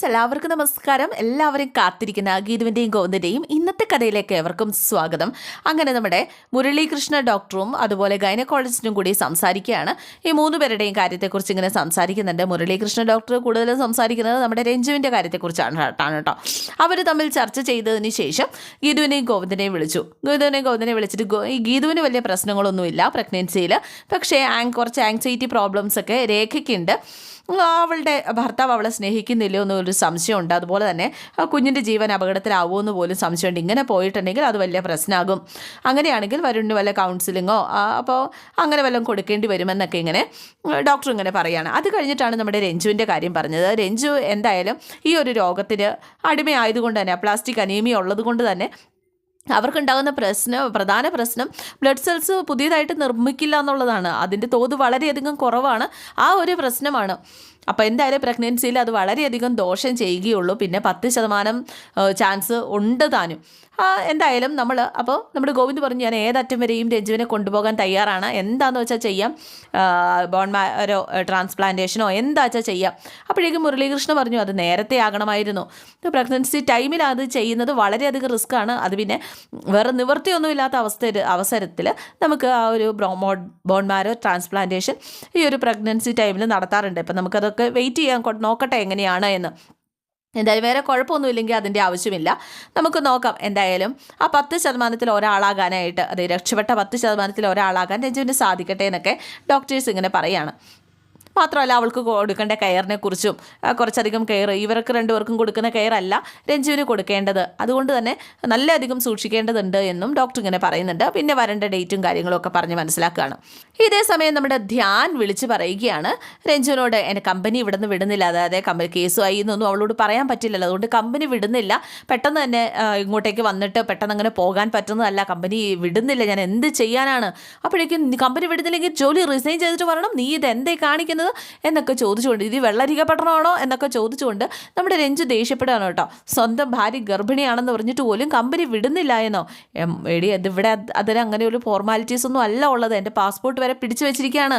Friends എല്ലാവർക്കും നമസ്കാരം. എല്ലാവരും കാത്തിരിക്കുന്ന ഗീതുവിന്റെയും ഗോവിന്ദന്റെയും ഇന്നത്തെ കഥയിലേക്ക് ഏവർക്കും സ്വാഗതം. അങ്ങനെ നമ്മുടെ മുരളീകൃഷ്ണ ഡോക്ടറും അതുപോലെ ഗൈനക്കോളജിസ്റ്റും കൂടി സംസാരിക്കുകയാണ്. ഈ മൂന്ന് പേരുടെയും കാര്യത്തെക്കുറിച്ച് ഇങ്ങനെ സംസാരിക്കുന്നുണ്ട്. മുരളീകൃഷ്ണ ഡോക്ടർ കൂടുതലും സംസാരിക്കുന്നത് നമ്മുടെ രഞ്ജുവിന്റെ കാര്യത്തെക്കുറിച്ചാണ് കേട്ടോ അവർ തമ്മിൽ ചർച്ച ചെയ്തതിന് ശേഷം ഗീതുവിനെയും ഗോവിന്ദനെയും വിളിച്ചു. ഗീതുവിനെയും ഗോവിന്ദനെ വിളിച്ചിട്ട് ഈ ഗീതുവിന് വലിയ പ്രശ്നങ്ങളൊന്നുമില്ല പ്രഗ്നൻസിയിൽ പക്ഷേ കുറച്ച് ആങ്സൈറ്റി പ്രോബ്ലംസ് ഒക്കെ രേഖയ്ക്കുണ്ട്. അവളുടെ ഭർത്താവ് അവളെ സ്നേഹിക്കുന്നില്ല എന്നൊരു സംശയമുണ്ട്. അതുപോലെ തന്നെ കുഞ്ഞിന്റെ ജീവൻ അപകടത്തിലാവുമോ എന്ന് പോലും സംശയമുണ്ട്. ഇങ്ങനെ പോയിട്ടുണ്ടെങ്കിൽ അത് വലിയ പ്രശ്നമാകും അങ്ങനെയാണെങ്കിൽ വരുണിന് വല്ല കൗൺസിലിങ്ങോ അപ്പോൾ അങ്ങനെ വല്ലതും കൊടുക്കേണ്ടി വരുമെന്നൊക്കെ ഇങ്ങനെ ഡോക്ടർ ഇങ്ങനെ പറയുകയാണ് അത് കഴിഞ്ഞിട്ടാണ് നമ്മുടെ രഞ്ജുവിന്റെ കാര്യം പറഞ്ഞത്. രഞ്ജു എന്തായാലും ഈ ഒരു രോഗത്തിന് അടിമയായതുകൊണ്ട് തന്നെ പ്ലാസ്റ്റിക് അനീമിയ ഉള്ളത് കൊണ്ട് തന്നെ അവർക്കുണ്ടാകുന്ന പ്രശ്നം പ്രധാന പ്രശ്നം ബ്ലഡ് സെൽസ് പുതിയതായിട്ട് നിർമ്മിക്കില്ല എന്നുള്ളതാണ്. അതിന്റെ തോത് വളരെയധികം കുറവാണ്. ആ ഒരു പ്രശ്നമാണ്. അപ്പോൾ എന്തായാലും പ്രഗ്നൻസിയിൽ അത് വളരെയധികം ദോഷം ചെയ്യുകയുള്ളൂ. പിന്നെ പത്ത് ശതമാനം ചാൻസ് ഉണ്ട് താനും. എന്തായാലും നമ്മൾ അപ്പോൾ നമ്മുടെ ഗോവിന്ദ് പറഞ്ഞു ഞാൻ ഏതറ്റം വരെയും രഞ്ജുവിനെ കൊണ്ടുപോകാൻ തയ്യാറാണ്. എന്താണെന്ന് വെച്ചാൽ ചെയ്യാം. ബോൺ ബോൺമാരോ ട്രാൻസ്പ്ലാന്റേഷനോ എന്താ വെച്ചാൽ ചെയ്യാം. അപ്പോഴേക്കും മുരളീകൃഷ്ണ പറഞ്ഞു അത് നേരത്തെ ആകണമായിരുന്നു. പ്രഗ്നൻസി ടൈമിൽ അത് ചെയ്യുന്നത് വളരെയധികം റിസ്ക് ആണ്. അത് പിന്നെ വേറെ നിവൃത്തിയൊന്നുമില്ലാത്ത അവസ്ഥ അവസരത്തിൽ നമുക്ക് ആ ഒരു ബ്രോമോ ബോൺമാരോ ട്രാൻസ്പ്ലാന്റേഷൻ ഈ ഒരു പ്രഗ്നൻസി ടൈമിൽ നടത്താറുണ്ട്. ഇപ്പം നമുക്കതൊക്കെ വെയിറ്റ് ചെയ്യാൻ നോക്കട്ടെ എങ്ങനെയാണ് എന്ന്. എന്തായാലും വേറെ കുഴപ്പമൊന്നുമില്ലെങ്കിൽ അതിന്റെ ആവശ്യമില്ല. നമുക്ക് നോക്കാം എന്തായാലും ആ പത്ത് ശതമാനത്തിൽ ഒരാളാകാനായിട്ട് അതെ രക്ഷപ്പെട്ട പത്ത് ശതമാനത്തിൽ ഒരാളാകാൻ രഞ്ജുവിന് സാധിക്കട്ടെ എന്നൊക്കെ ഡോക്ടേഴ്സ് ഇങ്ങനെ പറയാണ്. മാത്രമല്ല അവൾക്ക് കൊടുക്കേണ്ട കെയറിനെ കുറിച്ചും കുറച്ചധികം കെയർ ഇവർക്ക് രണ്ടുപേർക്കും കൊടുക്കുന്ന കെയർ അല്ല രഞ്ജുവിന് കൊടുക്കേണ്ടത്. അതുകൊണ്ട് തന്നെ നല്ലധികം സൂക്ഷിക്കേണ്ടതുണ്ട് എന്നും ഡോക്ടർ ഇങ്ങനെ പറയുന്നുണ്ട്. പിന്നെ വരേണ്ട ഡേറ്റും കാര്യങ്ങളും ഒക്കെ പറഞ്ഞ് മനസ്സിലാക്കുകയാണ്. ഇതേ സമയം നമ്മുടെ ധ്യാൻ വിളിച്ച് പറയുകയാണ്. രഞ്ജുവിനോട് എന്റെ കമ്പനി ഇവിടെ നിന്ന് വിടുന്നില്ല. അതായത് കമ്പനി ആയി എന്നൊന്നും അവളോട് പറയാൻ പറ്റില്ലല്ലോ. അതുകൊണ്ട് കമ്പനി വിടുന്നില്ല. പെട്ടെന്ന് തന്നെ ഇങ്ങോട്ടേക്ക് വന്നിട്ട് പെട്ടെന്ന് അങ്ങനെ പോകാൻ പറ്റുന്നതല്ല. കമ്പനി വിടുന്നില്ല. ഞാൻ എന്ത് ചെയ്യാനാണ്? അപ്പോഴേക്കും കമ്പനി വിടുന്നില്ലെങ്കിൽ ജോലി റിസൈൻ ചെയ്തിട്ട് വരണം. നീ ഇത് എന്തേ കാണിക്കുന്നത് എന്നൊക്കെ ചോദിച്ചുകൊണ്ട് ഇത് വെള്ളരിക പട്ടണമാണോ? എന്നൊക്കെ ചോദിച്ചുകൊണ്ട് നമ്മുടെ രഞ്ജു ദേഷ്യപ്പെടുകയാണ് കേട്ടോ. സ്വന്തം ഭാര്യ ഗർഭിണിയാണെന്ന് പറഞ്ഞിട്ട് പോലും കമ്പനി വിടുന്നില്ല എന്നോ? എടി ഇവിടെ അതിന് അങ്ങനെ ഒരു ഫോർമാലിറ്റീസ് ഒന്നും അല്ല ഉള്ളത്. എന്റെ പാസ്പോർട്ട് വരെ പിടിച്ചു വെച്ചിരിക്കുകയാണ്.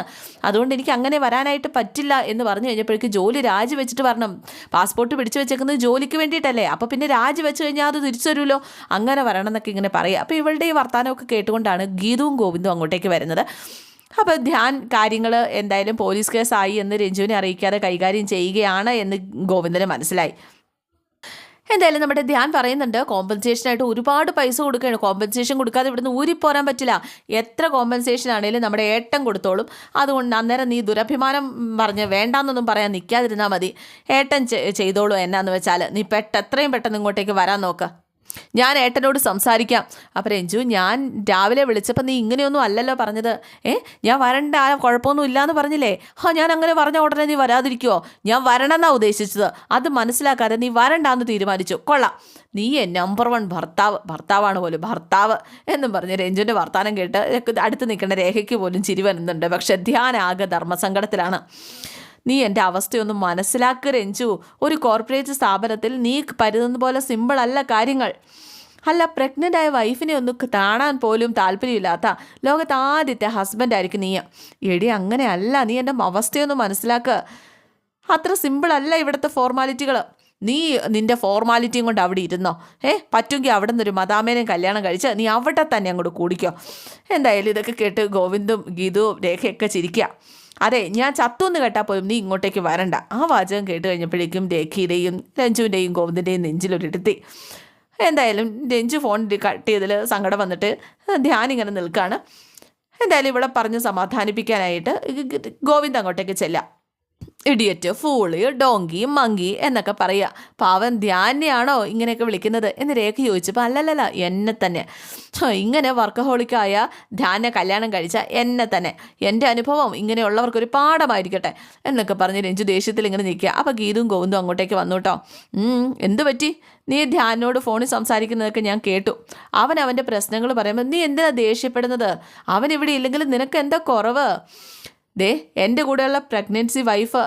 അതുകൊണ്ട് എനിക്ക് അങ്ങനെ വരാനായിട്ട് പറ്റില്ല എന്ന് പറഞ്ഞു കഴിഞ്ഞപ്പോഴേക്ക് ജോലി രാജിവെച്ചിട്ട് വരണം പാസ്പോർട്ട് പിടിച്ചു വെച്ചേക്കുന്നത് ജോലിക്ക് വേണ്ടിയിട്ടല്ലേ? അപ്പോൾ പിന്നെ രാജി വെച്ച് കഴിഞ്ഞാൽ അത് തിരിച്ചു തരുമല്ലോ അങ്ങനെ വരണം എന്നൊക്കെ ഇങ്ങനെ പറയുക. അപ്പോൾ ഇവളുടെ ഈ വർത്തമാനമൊക്കെ കേട്ടുകൊണ്ടാണ് ഗീതവും ഗോവിന്ദും അങ്ങോട്ടേക്ക് വരുന്നത്. അപ്പോൾ ധ്യാൻ കാര്യങ്ങൾ എന്തായാലും പോലീസ് കേസായി എന്ന് രഞ്ജുവിനെ അറിയിക്കാതെ കൈകാര്യം ചെയ്യുകയാണ് എന്ന് ഗോവിന്ദന് മനസ്സിലായി. എന്തായാലും നമ്മുടെ ധ്യാൻ പറയുന്നുണ്ട് കോമ്പൻസേഷനായിട്ട് ഒരുപാട് പൈസ കൊടുക്കുകയാണ്. കോമ്പൻസേഷൻ കൊടുക്കാതെ ഇവിടുന്ന് ഊരിപ്പോരാൻ പറ്റില്ല. എത്ര കോമ്പൻസേഷൻ ആണെങ്കിലും നമ്മുടെ ഏട്ടൻ കൊടുത്തോളും. അതുകൊണ്ട് അന്നേരം നീ ദുരഭിമാനം പറഞ്ഞ് വേണ്ടാന്നൊന്നും പറയാൻ നിൽക്കാതിരുന്നാൽ മതി. ഏട്ടൻ ചെയ്തോളൂ എന്നാന്ന് വെച്ചാൽ നീ പെട്ട എത്രയും പെട്ടെന്ന് ഇങ്ങോട്ടേക്ക് വരാൻ നോക്ക്. ഞാൻ ഏട്ടനോട് സംസാരിക്കാം. അപ്പം രഞ്ജു ഞാൻ രാവിലെ വിളിച്ചപ്പോൾ നീ ഇങ്ങനെയൊന്നും അല്ലല്ലോ പറഞ്ഞത്. ഏ ഞാൻ വരണ്ട ആ കുഴപ്പമൊന്നും ഇല്ലയെന്ന് പറഞ്ഞില്ലേ? ആ ഞാൻ അങ്ങനെ പറഞ്ഞ ഉടനെ നീ വരാതിരിക്കുമോ ഞാൻ വരണമെന്നാണ് ഉദ്ദേശിച്ചത്. അത് മനസ്സിലാക്കാതെ നീ വരണ്ടാന്ന് തീരുമാനിച്ചു. കൊള്ളാം. നീ നമ്പർ വൺ ഭർത്താവ് ഭർത്താവാണ് പോലും ഭർത്താവ് എന്നും പറഞ്ഞ് രഞ്ജുവിന്റെ വർത്താനം കേട്ട് അടുത്ത് നിൽക്കേണ്ട രേഖയ്ക്ക് പോലും ചിരി വരുന്നുണ്ട്. പക്ഷെ ധ്യാനാകെ ധർമ്മസങ്കടത്തിലാണ്. നീ എന്റെ അവസ്ഥയൊന്നും മനസ്സിലാക്കുക രഞ്ജു. ഒരു കോർപ്പറേറ്റ് സ്ഥാപനത്തിൽ നീ പരുതുന്ന പോലെ സിമ്പിൾ അല്ല കാര്യങ്ങൾ. അല്ല പ്രഗ്നന്റ് ആയ വൈഫിനെ ഒന്ന് കാണാൻ പോലും താല്പര്യമില്ലാത്ത ലോകത്ത് ആദ്യത്തെ ഹസ്ബൻഡ് ആയിരിക്കും നീ എടി അങ്ങനെയല്ല. നീ എന്റെ അവസ്ഥയൊന്നും മനസ്സിലാക്കുക അത്ര സിമ്പിളല്ല ഇവിടുത്തെ ഫോർമാലിറ്റികൾ നീ നിന്റെ ഫോർമാലിറ്റിയും കൊണ്ട് അവിടെ ഇരുന്നോ? ഏ പറ്റുമെങ്കിൽ അവിടെ നിന്നൊരു മതാമേനെയും കല്യാണം കഴിച്ച് നീ അവിടെ തന്നെ അങ്ങോട്ട് കൂടിക്കോ. എന്തായാലും ഇതൊക്കെ കേട്ട് ഗോവിന്ദും ഗീതുവും രേഖയൊക്കെ ചിരിക്കുക അതെ ഞാൻ ചത്തു എന്ന് കേട്ടാൽ പോലും നീ ഇങ്ങോട്ടേക്ക് വരണ്ട. ആ വാചകം കേട്ട് കഴിഞ്ഞപ്പോഴേക്കും രേഖയുടെയും രഞ്ജുവിന്റെയും ഗോവിന്ദന്റെയും നെഞ്ചിലൊരിടുത്തി. എന്തായാലും രഞ്ജു ഫോൺ കട്ട് ചെയ്തതിൽ സങ്കടം വന്നിട്ട് ധ്യാൻ ഇങ്ങനെ നിൽക്കുകയാണ് എന്തായാലും ഇവിടെ പറഞ്ഞ് സമാധാനിപ്പിക്കാനായിട്ട് ഗോവിന്ദ് അങ്ങോട്ടേക്ക് ചെല്ലാം ഇഡിയറ്റ് ഫൂൾ ഡോങ്കി മങ്കി എന്നൊക്കെ പറയുക. പാവൻ ധ്യാനെയാണോ ഇങ്ങനെയൊക്കെ വിളിക്കുന്നത്? എന്ന് രേഖ ചോദിച്ചപ്പോൾ അല്ലല്ലല്ല എന്നെ തന്നെ. ഇങ്ങനെ വർക്കഹോളിക്കായ ധ്യാന കല്യാണം കഴിച്ച എന്നെ തന്നെ. എന്റെ അനുഭവം ഇങ്ങനെയുള്ളവർക്കൊരു പാഠമായിരിക്കട്ടെ എന്നൊക്കെ പറഞ്ഞ് രഞ്ജു ദേഷ്യത്തിൽ ഇങ്ങനെ നിൽക്കുക. അപ്പോൾ ഗീതും ഗോവിന്ദും അങ്ങോട്ടേക്ക് വന്നു കേട്ടോ. എന്ത് പറ്റി? നീ ധ്യാനോട് ഫോണിൽ സംസാരിക്കുന്നതൊക്കെ ഞാൻ കേട്ടു. അവൻ അവന്റെ പ്രശ്നങ്ങൾ പറയുമ്പോൾ നീ എന്തിനാ ദേഷ്യപ്പെടുന്നത്? അവൻ ഇവിടെ ഇല്ലെങ്കിൽ നിനക്ക് എന്താ കുറവ്? ദേ എന്റെ കൂടെയുള്ള പ്രഗ്നൻസി വൈഫ്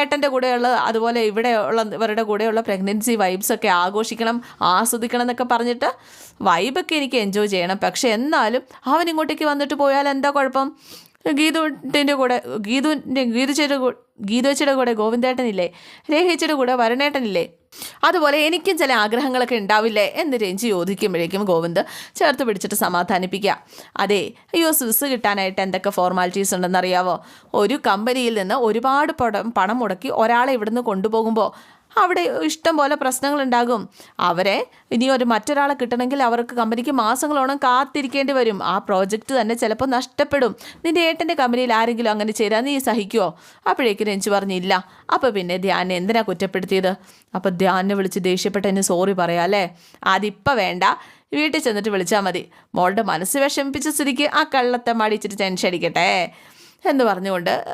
ഏട്ടന്റെ കൂടെയുള്ള അതുപോലെ ഇവിടെ ഉള്ള ഇവരുടെ കൂടെയുള്ള പ്രഗ്നൻസി വൈബ്സൊക്കെ ആഘോഷിക്കണം ആസ്വദിക്കണം എന്നൊക്കെ പറഞ്ഞിട്ട് വൈബൊക്കെ എനിക്ക് എൻജോയ് ചെയ്യണം. പക്ഷെ എന്നാലും അവൻ ഇങ്ങോട്ടേക്ക് വന്നിട്ട് പോയാൽ എന്താ കുഴപ്പം? ഗീതുവിന്റെ കൂടെ ഗീതുവിന്റെ ഗീതുച്ചയുടെ ഗീതുവച്ചയുടെ കൂടെ ഗോവിന്ദേട്ടനില്ലേ? രേഖച്ചയുടെ കൂടെ വരണേട്ടനില്ലേ അതുപോലെ എനിക്കും ചില ആഗ്രഹങ്ങളൊക്കെ ഉണ്ടാവില്ലേ? എന്ന് രഞ്ജി ചോദിക്കുമ്പോഴേക്കും ഗോവിന്ദ് ചേർത്ത് പിടിച്ചിട്ട് സമാധാനിപ്പിക്കുക. അതെ അയ്യോ സ്വിസ് കിട്ടാനായിട്ട് എന്തൊക്കെ ഫോർമാലിറ്റീസ് ഉണ്ടെന്നറിയാവോ? ഒരു കമ്പനിയിൽ നിന്ന് ഒരുപാട് പണം പണം മുടക്കി ഒരാളെ ഇവിടുന്ന് കൊണ്ടുപോകുമ്പോൾ അവിടെ ഇഷ്ടം പോലെ പ്രശ്നങ്ങളുണ്ടാകും. അവരെ ഇനി ഒരു മറ്റൊരാളെ കിട്ടണമെങ്കിൽ അവർക്ക് കമ്പനിക്ക് മാസങ്ങളോളം കാത്തിരിക്കേണ്ടി വരും. ആ പ്രോജക്റ്റ് തന്നെ ചിലപ്പോൾ നഷ്ടപ്പെടും. നിന്റെ ഏട്ടന്റെ കമ്പനിയിൽ ആരെങ്കിലും അങ്ങനെ ചെയ്താൽ നീ സഹിക്കുമോ അപ്പോഴേക്കും രഞ്ജു പറഞ്ഞില്ല അപ്പോൾ പിന്നെ ധ്യാനെ എന്തിനാ കുറ്റപ്പെടുത്തിയത്? അപ്പോൾ ധ്യാനെ വിളിച്ച് ദേഷ്യപ്പെട്ട് എന്നെ സോറി പറയാം അല്ലേ? അതിപ്പോൾ വേണ്ട. വീട്ടിൽ ചെന്നിട്ട് വിളിച്ചാൽ മതി. മോളുടെ മനസ്സ് വിഷമിപ്പിച്ച സ്ഥിതിക്ക് ആ കള്ളത്തെ മടിച്ചിട്ട് ടെൻഷൻ അടിക്കട്ടെ. എന്ന് പറഞ്ഞുകൊണ്ട്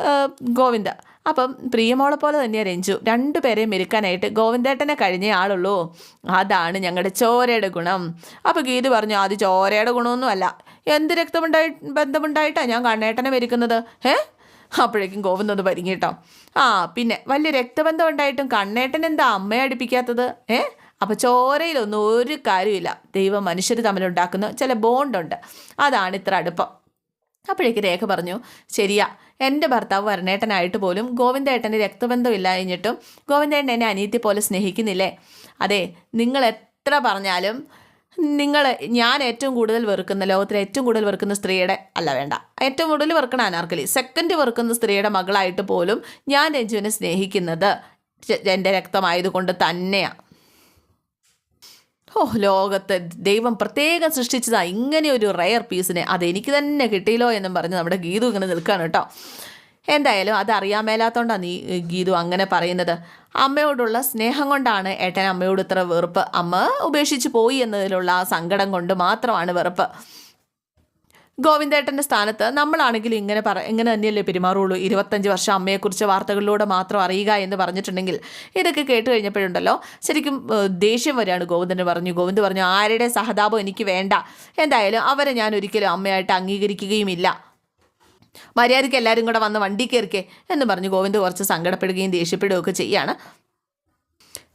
ഗോവിന്ദ അപ്പം പ്രിയമോളെ പോലെ തന്നെയാണ് രഞ്ജു. രണ്ടുപേരെയും മെരുക്കാനായിട്ട് ഗോവിന്ദേട്ടനെ കഴിഞ്ഞേ ആളുള്ളൂ. അതാണ് ഞങ്ങളുടെ ചോരയുടെ ഗുണം. അപ്പോൾ ഗീത് പറഞ്ഞു അത് ചോരയുടെ ഗുണമൊന്നുമല്ല എന്ത് രക്തമുണ്ടായി ബന്ധമുണ്ടായിട്ടാണ് ഞാൻ കണ്ണേട്ടനെ മെരുക്കുന്നത്? ഏ അപ്പോഴേക്കും ഗോവിന്ദ് ഒന്ന് പരിങ്ങിട്ടോ ആ പിന്നെ വലിയ രക്തബന്ധം ഉണ്ടായിട്ടും കണ്ണേട്ടൻ എന്താ അമ്മയെ അടുപ്പിക്കാത്തത്? ഏ അപ്പോൾ ചോരയിലൊന്നും ഒരു കാര്യമില്ല ദൈവം മനുഷ്യർ തമ്മിലുണ്ടാക്കുന്ന ചില ബോണ്ടുണ്ട് അതാണ് ഇത്ര അടുപ്പം. അപ്പോഴേക്ക് രേഖ പറഞ്ഞു ശരിയാ എന്റെ ഭർത്താവ് വരണേട്ടനായിട്ട് പോലും ഗോവിന്ദേട്ടന്റെ രക്തബന്ധമില്ല കഴിഞ്ഞിട്ടും ഗോവിന്ദേട്ടൻ എന്നെ അനിയത്തി പോലെ സ്നേഹിക്കുന്നില്ലേ? അതെ നിങ്ങൾ എത്ര പറഞ്ഞാലും നിങ്ങൾ ഞാൻ ഏറ്റവും കൂടുതൽ വെറുക്കുന്ന ലോകത്തിലെ ഏറ്റവും കൂടുതൽ വെറുക്കുന്ന സ്ത്രീയുടെ അല്ല വേണ്ട. ഏറ്റവും കൂടുതൽ വെറുക്കണ അനാർക്കലി സെക്കൻഡ് വെറുക്കുന്ന സ്ത്രീയുടെ മകളായിട്ട് പോലും ഞാൻ രഞ്ജുവിനെ സ്നേഹിക്കുന്നത് എന്റെ രക്തമായതുകൊണ്ട് തന്നെയാണ് ഓ ലോകത്തെ ദൈവം പ്രത്യേകം സൃഷ്ടിച്ചതാ. ഇങ്ങനെ ഒരു റയർ പീസിനെ അതെനിക്ക് തന്നെ കിട്ടിയില്ലോ എന്നും പറഞ്ഞ് നമ്മുടെ ഗീതു ഇങ്ങനെ നിൽക്കുകയാണ് കേട്ടോ. എന്തായാലും അത് അറിയാൻ മേലാത്തോണ്ടാണ് നീ ഗീതു അങ്ങനെ പറയുന്നത്. അമ്മയോടുള്ള സ്നേഹം കൊണ്ടാണ് ഏട്ടൻ അമ്മയോട് ഇത്ര വെറുപ്പ്. അമ്മ ഉപേക്ഷിച്ച് പോയി എന്നതിലുള്ള ആ സങ്കടം കൊണ്ട് മാത്രമാണ് വെറുപ്പ്. ഗോവിന്ദേട്ടന്റെ സ്ഥാനത്ത് നമ്മളാണെങ്കിൽ ഇങ്ങനെ പറ ഇങ്ങനെ തന്നെയല്ലേ പെരുമാറുള്ളൂ. ഇരുപത്തഞ്ച് വർഷം അമ്മയെക്കുറിച്ച് വാർത്തകളിലൂടെ മാത്രം അറിയുക എന്ന് പറഞ്ഞിട്ടുണ്ടെങ്കിൽ ഇതൊക്കെ കേട്ട് കഴിഞ്ഞപ്പോഴുണ്ടല്ലോ. ശരിക്കും ദേഷ്യം വരെയാണ് ഗോവിന്ദന് പറഞ്ഞു. ഗോവിന്ദ് പറഞ്ഞു ആരുടെ സഹതാപം എനിക്ക് വേണ്ട. എന്തായാലും അവരെ ഞാൻ ഒരിക്കലും അമ്മയായിട്ട് അംഗീകരിക്കുകയുമില്ല. മര്യാദയ്ക്ക് എല്ലാവരും കൂടെ വന്ന് വണ്ടി കയറിക്കേ എന്ന് പറഞ്ഞ് ഗോവിന്ദ് കുറച്ച് സങ്കടപ്പെടുകയും ദേഷ്യപ്പെടുകയും ഒക്കെ ചെയ്യാണ്.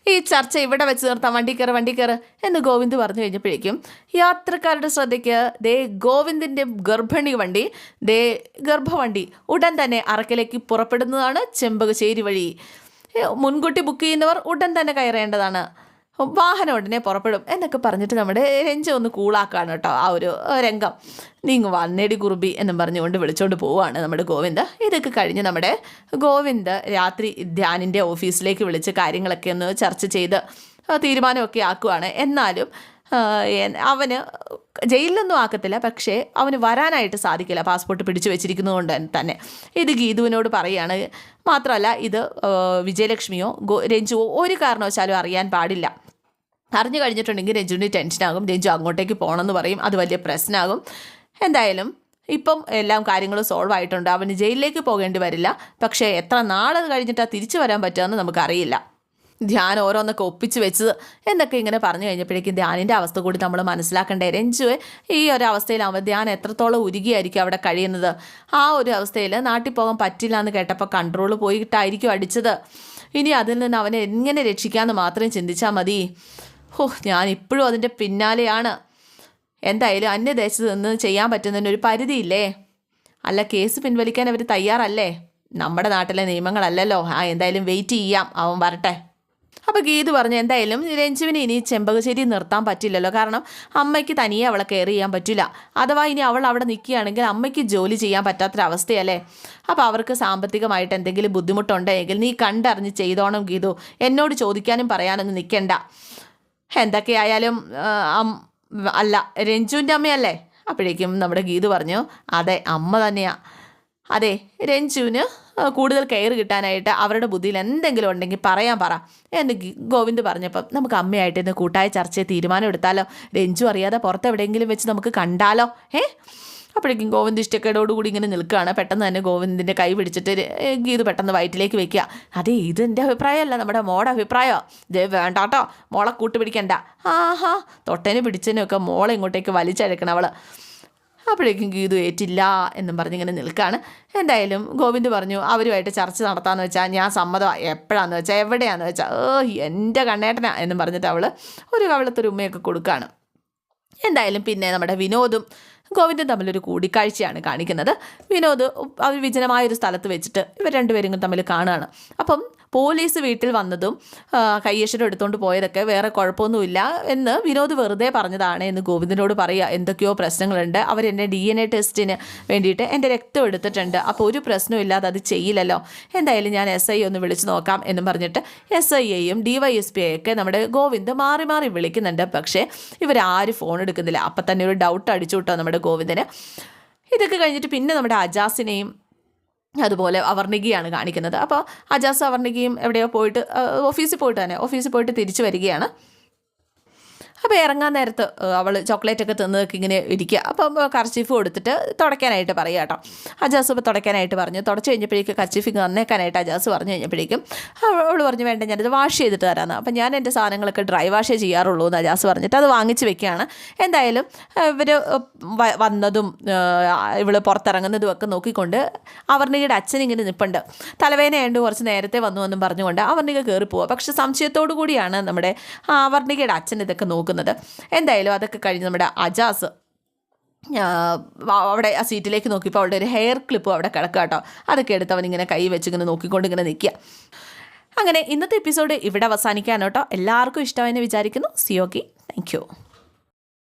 ഈ ചർച്ച ഇവിടെ വെച്ച് നിർത്താം. വണ്ടി കയറ് വണ്ടി കയറ് എന്ന് ഗോവിന്ദ് പറഞ്ഞു കഴിഞ്ഞപ്പോഴേക്കും യാത്രക്കാരുടെ ശ്രദ്ധയ്ക്ക് ദേ ഗോവിന്ദിന്റെ ഗർഭിണി വണ്ടി ദേ ഗർഭവണ്ടി ഉടൻ തന്നെ അറക്കിലേക്ക് പുറപ്പെടുന്നതാണ് ചെമ്പകശ്ശേരി വഴി. മുൻകൂട്ടി ബുക്ക് ചെയ്യുന്നവർ ഉടൻ തന്നെ കയറേണ്ടതാണ്. വാഹനം ഉടനെ പുറപ്പെടും എന്നൊക്കെ പറഞ്ഞിട്ട് നമ്മുടെ രഞ്ജ ഒന്ന് കൂളാക്കാണ് കേട്ടോ ആ ഒരു രംഗം. നീങ്ങ് വന്നേടി കുറുബി എന്നും പറഞ്ഞുകൊണ്ട് വിളിച്ചുകൊണ്ട് പോവുകയാണ് നമ്മുടെ ഗോവിന്ദ്. ഇതൊക്കെ കഴിഞ്ഞ് നമ്മുടെ ഗോവിന്ദ് രാത്രി ധ്യാനിന്റെ ഓഫീസിലേക്ക് വിളിച്ച് കാര്യങ്ങളൊക്കെ ഒന്ന് ചർച്ച ചെയ്ത് തീരുമാനമൊക്കെ ആക്കുവാണ്. എന്നാലും അവന് ജയിലിലൊന്നും ആക്കത്തില്ല പക്ഷേ അവന് വരാനായിട്ട് സാധിക്കില്ല. പാസ്പോർട്ട് പിടിച്ചു വെച്ചിരിക്കുന്നതുകൊണ്ട് തന്നെ ഇത് ഗീതുവിനോട് പറയുകയാണ് മാത്രമല്ല ഇത് വിജയലക്ഷ്മിയോ രഞ്ജുവോ ഒരു കാരണവശാലും അറിയാൻ പാടില്ല. അറിഞ്ഞു കഴിഞ്ഞിട്ടുണ്ടെങ്കിൽ രഞ്ജുവിന് ടെൻഷനാകും. രഞ്ജു അങ്ങോട്ടേക്ക് പോകണമെന്ന് പറയും. അത് വലിയ പ്രശ്നമാകും എന്തായാലും ഇപ്പം എല്ലാം കാര്യങ്ങളും സോൾവ് ആയിട്ടുണ്ട് അവന് ജയിലിലേക്ക് പോകേണ്ടി വരില്ല. പക്ഷേ എത്ര നാൾ കഴിഞ്ഞിട്ടാണ് തിരിച്ചു വരാൻ പറ്റുമെന്ന് നമുക്കറിയില്ല. ധ്യാൻ ഓരോന്നൊക്കെ ഒപ്പിച്ച് വെച്ചത് എന്നൊക്കെ ഇങ്ങനെ പറഞ്ഞു കഴിഞ്ഞപ്പോഴേക്കും ധ്യാനിന്റെ അവസ്ഥ കൂടി നമ്മൾ മനസ്സിലാക്കണ്ടേ. രഞ്ജുവെ ഈ ഒരു അവസ്ഥയിലാകുമ്പോൾ ധ്യാൻ എത്രത്തോളം ഉരുകിയായിരിക്കും അവിടെ കഴിയുന്നത്? ആ ഒരു അവസ്ഥയിൽ നാട്ടിൽ പോകാൻ പറ്റില്ല എന്ന് കേട്ടപ്പോൾ കൺട്രോൾ പോയിട്ടായിരിക്കും അടിച്ചത്. ഇനി അതിൽ നിന്ന് അവനെ എങ്ങനെ രക്ഷിക്കാമെന്ന് മാത്രം ചിന്തിച്ചാൽ മതി. ഹോ ഞാൻ ഇപ്പോഴും അതിന്റെ പിന്നാലെയാണ്. എന്തായാലും അന്യദേശത്ത് നിന്ന് ചെയ്യാൻ പറ്റുന്നതിന് ഒരു പരിധിയില്ലേ? അല്ല കേസ് പിൻവലിക്കാൻ അവർ തയ്യാറല്ലേ? നമ്മുടെ നാട്ടിലെ നിയമങ്ങളല്ലല്ലോ. ആ എന്തായാലും വെയിറ്റ് ചെയ്യാം. അവൻ വരട്ടെ. അപ്പോൾ ഗീത് പറഞ്ഞു എന്തായാലും രഞ്ജുവിന് ഇനി ചെമ്പകശ്ശേരി നിർത്താൻ പറ്റില്ലല്ലോ. കാരണം അമ്മയ്ക്ക് തനിയെ അവളെ കെയർ ചെയ്യാൻ പറ്റില്ല. അഥവാ ഇനി അവൾ അവിടെ നിൽക്കുകയാണെങ്കിൽ അമ്മയ്ക്ക് ജോലി ചെയ്യാൻ പറ്റാത്തൊരവസ്ഥയല്ലേ? അപ്പോൾ അവർക്ക് സാമ്പത്തികമായിട്ട് എന്തെങ്കിലും ബുദ്ധിമുട്ടുണ്ടെങ്കിൽ നീ കണ്ടറിഞ്ഞ് ചെയ്തോണം ഗീതു. എന്നോട് ചോദിക്കാനും പറയാനൊന്നും നിൽക്കണ്ട. എന്തൊക്കെയായാലും അല്ല രഞ്ജുവിന്റെ അമ്മയല്ലേ? അപ്പോഴേക്കും നമ്മുടെ ഗീതു പറഞ്ഞു അതെ അമ്മ തന്നെയാ. അതെ രഞ്ജുവിന് കൂടുതൽ കെയർ കിട്ടാനായിട്ട് അവരുടെ ബുദ്ധിയിൽ എന്തെങ്കിലും ഉണ്ടെങ്കിൽ പറയാൻ പറ. എന്ന് ഗോവിന്ദ് പറഞ്ഞപ്പം നമുക്ക് അമ്മയായിട്ട് ഇന്ന് കൂട്ടായ ചർച്ചയെ തീരുമാനം എടുത്താലോ? രഞ്ജു അറിയാതെ പുറത്ത് എവിടെയെങ്കിലും വെച്ച് നമുക്ക് കണ്ടാലോ? ഏ അപ്പോഴേക്കും ഗോവിന്ദ് ഇഷ്ടക്കേടോടുകൂടി ഇങ്ങനെ നിൽക്കുകയാണ്. പെട്ടെന്ന് തന്നെ ഗോവിന്ദിന്റെ കൈ പിടിച്ചിട്ട് ഗീത് പെട്ടെന്ന് വയറ്റിലേക്ക് വെക്കുക അതേ ഇത് എന്റെ അഭിപ്രായമല്ല നമ്മുടെ മോടെ അഭിപ്രായമോ? ദേ വേണ്ടാട്ടോ മോളെ കൂട്ടുപിടിക്കണ്ട. ആഹാ തൊട്ടേനെ പിടിച്ചതിനൊക്കെ മോളെ ഇങ്ങോട്ടേക്ക് വലിച്ചഴക്കണം അവൾ അപ്പോഴേക്കും ഗീതു ഏറ്റില്ല എന്നും പറഞ്ഞിങ്ങനെ നിൽക്കുകയാണ് എന്തായാലും ഗോവിന്ദ് പറഞ്ഞു അവരുമായിട്ട് ചർച്ച നടത്താമെന്ന് വെച്ചാൽ ഞാൻ സമ്മതമാണ് എപ്പോഴാന്ന് വെച്ചാൽ എവിടെയാന്ന് വെച്ചാൽ ഓ എന്റെ കണ്ണേട്ടനാ എന്നും പറഞ്ഞിട്ട് അവൾ ഒരു കവളത്തൊരു ഉമ്മയൊക്കെ കൊടുക്കുകയാണ് എന്തായാലും പിന്നെ നമ്മുടെ വിനോദും ഗോവിന്ദൻ തമ്മിലൊരു കൂടിക്കാഴ്ചയാണ് കാണിക്കുന്നത്. വിനോദ് അവർ വിജനമായൊരു സ്ഥലത്ത് വെച്ചിട്ട് ഇവർ രണ്ടുപേരും തമ്മിൽ കാണുകയാണ്. അപ്പം പോലീസ് വീട്ടിൽ വന്നതും കയ്യേശ്വരം എടുത്തുകൊണ്ട് പോയതൊക്കെ വേറെ കുഴപ്പമൊന്നുമില്ല എന്ന് വിനോദ് വെറുതെ പറഞ്ഞതാണ് എന്ന് ഗോവിന്ദനോട് പറയുക. എന്തൊക്കെയോ പ്രശ്നങ്ങളുണ്ട്. അവരെന്നെ ഡി എൻ എ ടെസ്റ്റിന് വേണ്ടിയിട്ട് എന്റെ രക്തം എടുത്തിട്ടുണ്ട്. അപ്പോൾ ഒരു പ്രശ്നവും ഇല്ലാതെ അത് ചെയ്യില്ലല്ലോ. എന്തായാലും ഞാൻ എസ് ഐ ഒന്ന് വിളിച്ച് നോക്കാം എന്നും പറഞ്ഞിട്ട് എസ് ഐ എയും ഡി വൈ എസ് പി ഒക്കെ നമ്മുടെ ഗോവിന്ദ് മാറി മാറി വിളിക്കുന്നുണ്ട്. പക്ഷേ ഇവരാരും ഫോൺ എടുക്കുന്നില്ല. അപ്പം തന്നെ ഒരു ഡൗട്ട് അടിച്ചു കിട്ടോ നമ്മുടെ ഗോവിന്ദന്. ഇതൊക്കെ കഴിഞ്ഞിട്ട് പിന്നെ നമ്മുടെ അജാസിനെയും അതുപോലെ അവർണികയാണ് കാണിക്കുന്നത്. അപ്പോൾ അജാസ് അവർണികയും എവിടെയോ പോയിട്ട് ഓഫീസിൽ പോയിട്ട് തന്നെ ഓഫീസിൽ പോയിട്ട് തിരിച്ചു വരികയാണ്. അപ്പോൾ ഇറങ്ങാൻ നേരത്ത് അവൾ ചോക്ലേറ്റ് ഒക്കെ തിന്നതൊക്കെ ഇങ്ങനെ ഇരിക്കുക അപ്പം കർച്ചീഫ് കൊടുത്തിട്ട് തുടയ്ക്കാനായിട്ട് പറയുക കേട്ടോ. അജാസ് ഇപ്പോൾ തുടയ്ക്കാനായിട്ട് പറഞ്ഞു. തുടച്ച് കഴിഞ്ഞപ്പോഴേക്കും കർച്ചീഫ് തന്നേക്കാനായിട്ട് അജാസ് പറഞ്ഞു കഴിഞ്ഞപ്പോഴേക്കും അവൾ പറഞ്ഞു വേണ്ട ഞാനത് വാഷ് ചെയ്തിട്ട് തരാമെന്ന് അപ്പം ഞാൻ എന്റെ സാധനങ്ങളൊക്കെ ഡ്രൈ വാഷ് ചെയ്യാറുള്ളൂ എന്ന് അജാസ് പറഞ്ഞിട്ട് അത് വാങ്ങിച്ച് വെക്കുകയാണ് എന്തായാലും ഇവർ വന്നതും ഇവൾ പുറത്തിറങ്ങുന്നതും ഒക്കെ നോക്കിക്കൊണ്ട് അവർണികയുടെ അച്ഛൻ ഇങ്ങനെ നിൽപ്പുണ്ട് തലവേദനയുണ്ട് കുറച്ച് നേരത്തെ വന്നു എന്നും പറഞ്ഞുകൊണ്ട് അവർണിക കയറി പോവുക പക്ഷെ സംശയത്തോടു കൂടിയാണ് നമ്മുടെ അവർണികയുടെ അച്ഛൻ ഇതൊക്കെ നോക്കുന്നത്. എന്തായാലും അതൊക്കെ കഴിഞ്ഞ് നമ്മുടെ അജാസ് അവിടെ ആ സീറ്റിലേക്ക് നോക്കിയപ്പോൾ അവിടെ ഒരു ഹെയർ ക്ലിപ്പ് അവിടെ കിടക്കുക കേട്ടോ. അതൊക്കെ എടുത്ത് അവൻ ഇങ്ങനെ കൈ വെച്ച് ഇങ്ങനെ നോക്കിക്കൊണ്ട് ഇങ്ങനെ നിൽക്കുക. അങ്ങനെ ഇന്നത്തെ എപ്പിസോഡ് ഇവിടെ അവസാനിക്കാനോട്ടോ എല്ലാവർക്കും ഇഷ്ടമായെന്ന് വിചാരിക്കുന്നു. സിയോക്കി താങ്ക് യു